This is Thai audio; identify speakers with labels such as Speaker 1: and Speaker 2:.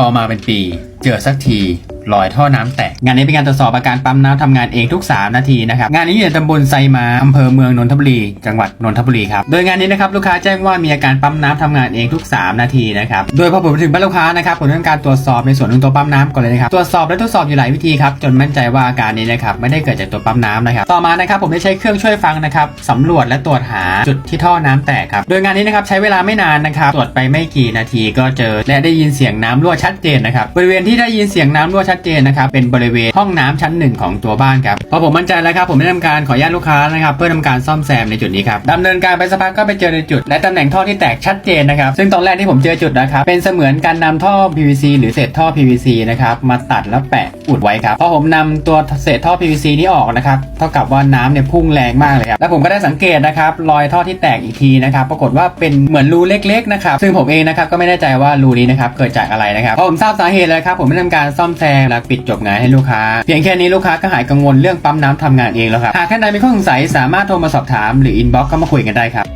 Speaker 1: ต่อมาเป็นปี เจอสักทีรอยท่อน้ำแตก งานนี้เป็นการตรวจสอบอาการปั๊มน้ำทำงานเองทุก 3 นาทีนะครับ งานนี้อยู่ในตำบลไซมาอำเภอเมืองนนทบุรี จังหวัดนนทบุรีครับ โดยงานนี้นะครับลูกค้าแจ้งว่ามีอาการปั๊มน้ำทำงานเองทุก 3 นาทีนะครับ โดยพอผมไปถึงบ้านลูกค้านะครับผมทำการตรวจสอบในส่วนของตัวปั๊มน้ำก่อนเลยนะครับ ตรวจสอบและทดสอบอยู่หลายวิธีครับ จนมั่นใจว่าอาการนี้นะครับไม่ได้เกิดจากตัวปั๊มน้ำนะครับ ต่อมานะครับผมได้ใช้เครื่องช่วยฟังนะครับสำรวจและตรวจหาจุดที่ท่อน้ำแตกครับ โดยงานนี้นะครับใช้เวลาไม่นานนะครับ ตรวจไปไม่กี่นาทีก็เจอ และได้ยินเสียงน้ำรั่วชัดเจนนะครับบริเวณทที่ได้ยินเสียงน้ำรั่วชัดเจนนะครับเป็นบริเวณห้องน้ำชั้นหนึ่งของตัวบ้านครับพอผมมั่นใจแล้วครับผมได้ทำการขออนุญาตลูกค้านะครับเพื่อทำการซ่อมแซมในจุดนี้ครับดำเนินการไปสักพักก็ไปเจอในจุด และตำแหน่งท่อที่แตกชัดเจนนะครับซึ่งตอนแรกที่ผมเจอจุดนะครับเป็นเสมือนการนำท่อ PVC หรือเศษท่อ PVC นะครับมาตัดแล้วแปะอุดไว้ครับพอผมนำตัวเศษท่อ PVC นี้ออกนะครับเท่ากับว่าน้ำเนี่ยพุ่งแรงมากเลยครับแล้วผมก็ได้สังเกตนะครับรอยท่อที่แตกอีกทีนะครับปรากฏว่าเป็นเหมือนรูเล็กๆนะครับซึ่งผมเองนะครับก็ไม่แน่ใจว่ารูนี้นะครับเกิดจากอะไรนะครับพอผมทราบสาเหตุแล้วครับผมไม่ทำการซ่อมแซมและปิดจบงานให้ลูกค้า เพียงแค่นี้ลูกค้าก็หายกังวลเรื่องปั๊มน้ำทำงานเองแล้วครับ หากท่านใดมีข้อสงสัยสามารถโทรมาสอบถามหรืออินบ็อกซ์เข้ามาคุยกันได้ครับ